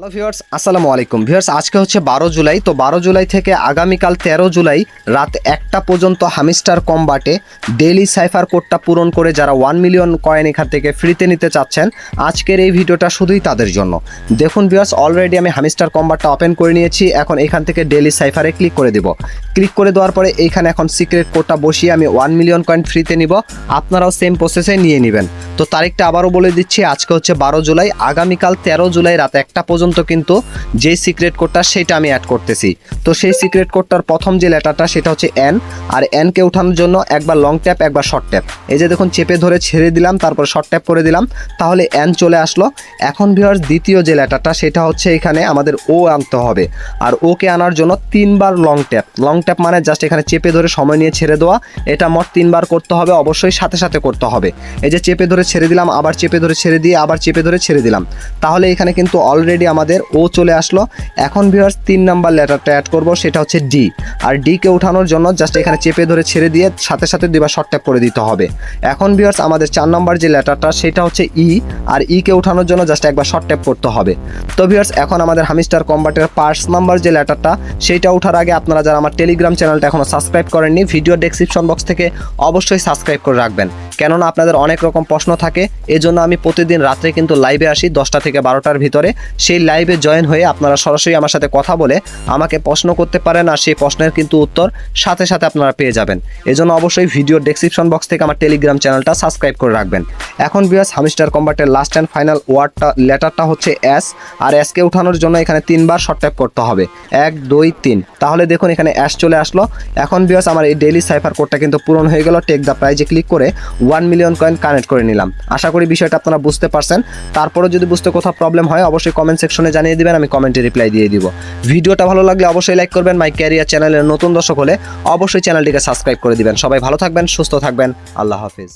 Hello viewers আসসালামু আলাইকুম। Viewers আজকে হচ্ছে বারো জুলাই। তো বারো জুলাই থেকে আগামীকাল তেরো জুলাই রাত একটা পর্যন্ত হামিস্টার কম্বাটে ডেইলি সাইফার কোডটা পূরণ করে যারা ওয়ান মিলিয়ন কয়েন এখান থেকে ফ্রিতে নিতে চাচ্ছেন, আজকের এই ভিডিওটা শুধুই তাদের জন্য। দেখুন ভিউয়ার্স অলরেডি আমি হামিস্টার কম্বাটটা ওপেন করে নিয়েছি। এখন এখান থেকে ডেইলি সাইফারে ক্লিক করে দেব। ক্লিক করে দেওয়ার পরে এইখানে এখন সিক্রেট কোডটা বসিয়ে আমি ওয়ান মিলিয়ন কয়েন ফ্রিতে নিব। আপনারাও সেম প্রসেসে নিয়ে নেবেন। তো তারিখটা আবারও বলে দিচ্ছি, আজকে হচ্ছে বারো জুলাই। আগামীকাল তেরো জুলাই রাত একটা পর্যন্ত কিন্তু যেই সিক্রেট কোডটা সেটা আমি অ্যাড করতেছি। তো সেই সিক্রেট কোডটার প্রথম যে লেটারটা সেটা হচ্ছে এন আর এনকে ওঠানোর জন্য একবার লং ট্যাপ একবার শর্ট ট্যাপ এই যে দেখুন, চেপে ধরে ছেড়ে দিলাম, তারপর শর্ট ট্যাপ করে দিলাম, তাহলে এন চলে আসলো। এখন ভিউয়ার্স দ্বিতীয় যে লেটারটা সেটা হচ্ছে এখানে আমাদের ও আনতে হবে। আর ওকে আনার জন্য তিনবার লং ট্যাপ লং ট্যাপ মানে জাস্ট এখানে চেপে ধরে সময় নিয়ে ছেড়ে দেওয়া। এটা মোট তিনবার করতে হবে, অবশ্যই সাথে সাথে করতে হবে। এই যে চেপে ধরে ছেড়ে দিলাম, আবার চেপে ধরে ছেড়ে দিয়ে, আবার চেপে ধরে ছেড়ে দিলাম। তাহলে এখানে কিন্তু অলরেডি আমাদের ও চলে আসলো। এখন ভিউয়ার্স তিন নাম্বার লেটারটা অ্যাড করব, সেটা হচ্ছে ডি আর ডি কে ওঠানোর জন্য জাস্ট এখানে চেপে ধরে ছেড়ে দিয়ে সাথে সাথে দুবার শর্ট ট্যাপ করে দিতে হবে। এখন ভিউয়ার্স আমাদের চার নাম্বার যে লেটারটা, সেটা হচ্ছে ই আর ই কে ওঠানোর জন্য জাস্ট একবার শর্ট ট্যাপ করতে হবে। তো ভিউয়ার্স এখন আমাদের হামিস্টার কম্বাটের পার্স নাম্বার যে লেটারটা সেইটা ওঠার আগে আপনারা যারা আমার টেলিগ্রাম চ্যানেলটা এখনও সাবস্ক্রাইব করেননি ভিডিও ডেসক্রিপশন বক্স থেকে অবশ্যই সাবস্ক্রাইব করে রাখবেন। কেননা আপনাদের অনেক রকম প্রশ্ন থাকে, এজন্য আমি প্রতিদিন রাত্রে কিন্তু লাইভে আসি দশটা থেকে বারোটার ভিতরে। সেই লাইভে জয়েন হয়ে আপনারা সরাসরি আমার সাথে কথা বলে আমাকে প্রশ্ন করতে পারেন আর সেই প্রশ্নের কিন্তু উত্তর সাথে সাথে আপনারা পেয়ে যাবেন। এজন্য অবশ্যই ভিডিও ডেসক্রিপশন বক্স থেকে আমার টেলিগ্রাম চ্যানেলটা সাবস্ক্রাইব করে রাখবেন। এখন বিয়াস হামিস্টার কম্বাটের লাস্ট অ্যান্ড ফাইনাল ওয়ার্ডটা লেটারটা হচ্ছে এস আর এসকে উঠানোর জন্য এখানে তিনবার শর্ট ট্যাপ করতে হবে। এক, দুই, তিন। তাহলে দেখুন এখানে অ্যাশ চলে আসলো। এখন বিয়াস আমার এই ডেইলি সাইফার কোডটা কিন্তু পূরণ হয়ে গেল। টেক দ্য প্রাইজে ক্লিক করে ওয়ান মিলিয়ন কয়েন কানেক্ট করে নিলাম। আশা করি বিষয়টা আপনারা বুঝতে পারছেন। তারপরে যদি বুঝতে কোথাও প্রবলেম হয়, অবশ্যই কমেন্ট সেকশনে জানিয়ে দেবেন, আমি কমেন্টে রিপ্লাই দিয়ে দিব। ভিডিওটা ভালো লাগলে অবশ্যই লাইক করবেন মাই ক্যারিয়ার চ্যানেলের নতুন দর্শক হলে অবশ্যই চ্যানেলটিকে সাবস্ক্রাইব করে দিবেন। সবাই ভালো থাকবেন, সুস্থ থাকবেন। আল্লাহ হাফিজ।